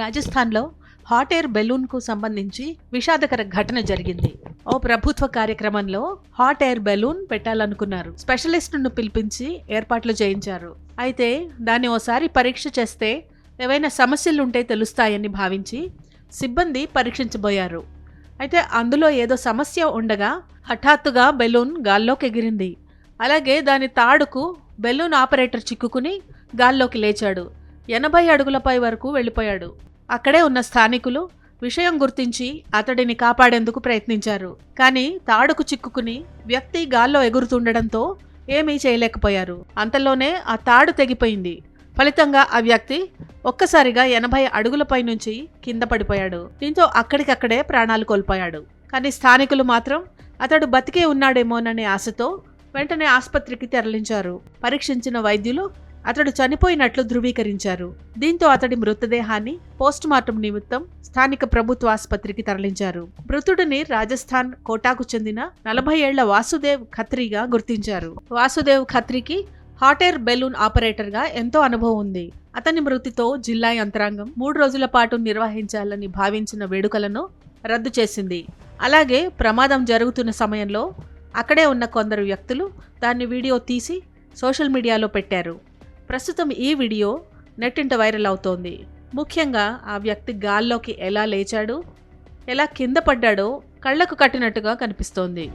రాజస్థాన్లో hot air బెలూన్కు సంబంధించి విషాదకర ఘటన జరిగింది. ఓ ప్రభుత్వ కార్యక్రమంలో హాట్ ఎయిర్ బెలూన్ పెట్టాలనుకున్నారు. స్పెషలిస్టును పిలిపించి ఏర్పాట్లు చేయించారు. అయితే దాన్ని ఓసారి పరీక్ష చేస్తే ఏవైనా సమస్యలుంటే తెలుస్తాయని భావించి సిబ్బంది పరీక్షించబోయారు. అయితే అందులో ఏదో సమస్య ఉండగా హఠాత్తుగా బెలూన్ గాల్లోకి ఎగిరింది అలాగే దాని తాడుకు బెలూన్ ఆపరేటర్ చిక్కుకుని గాల్లోకి లేచాడు. ఎనభై అడుగులపై వరకు వెళ్ళిపోయాడు. అక్కడే ఉన్న స్థానికులు విషయం గుర్తించి అతడిని కాపాడేందుకు ప్రయత్నించారు. కానీ తాడుకు చిక్కుకుని వ్యక్తి గాల్లో ఎగురుతుండడంతో ఏమీ చేయలేకపోయారు. అంతలోనే ఆ తాడు తెగిపోయింది. ఫలితంగా ఆ వ్యక్తి ఒక్కసారిగా ఎనభై అడుగులపై నుంచి కింద పడిపోయాడు. దీంతో అక్కడికక్కడే ప్రాణాలు కోల్పోయాడు. కానీ స్థానికులు మాత్రం అతడు బతికే ఉన్నాడేమోననే ఆశతో వెంటనే ఆసుపత్రికి తరలించారు. పరీక్షించిన వైద్యులు అతడు చనిపోయినట్లు ధృవీకరించారు. దీంతో అతడి మృతదేహాన్ని పోస్టుమార్టం నిమిత్తం స్థానిక ప్రభుత్వ ఆసుపత్రికి తరలించారు. మృతుడిని రాజస్థాన్ కోటాకు చెందిన నలభై ఏళ్ళ వాసుదేవ్ ఖత్రిగా గుర్తించారు. వాసుదేవ్ ఖత్రికి హాట్ ఎయిర్ బెలూన్ ఆపరేటర్గా ఎంతో అనుభవం ఉంది. అతని మృతితో జిల్లా యంత్రాంగం మూడు రోజుల పాటు నిర్వహించాలని భావించిన వేడుకలను రద్దు చేసింది. అలాగే ప్రమాదం జరుగుతున్న సమయంలో అక్కడే ఉన్న కొందరు వ్యక్తులు దాన్ని వీడియో తీసి సోషల్ మీడియాలో పెట్టారు. ప్రస్తుతం ఈ వీడియో నెట్టింట వైరల్ అవుతోంది. ముఖ్యంగా ఆ వ్యక్తి గాల్లోకి ఎలా లేచాడు ఎలా కింద పడ్డాడో కళ్ళకు కట్టినట్టుగా కనిపిస్తోంది.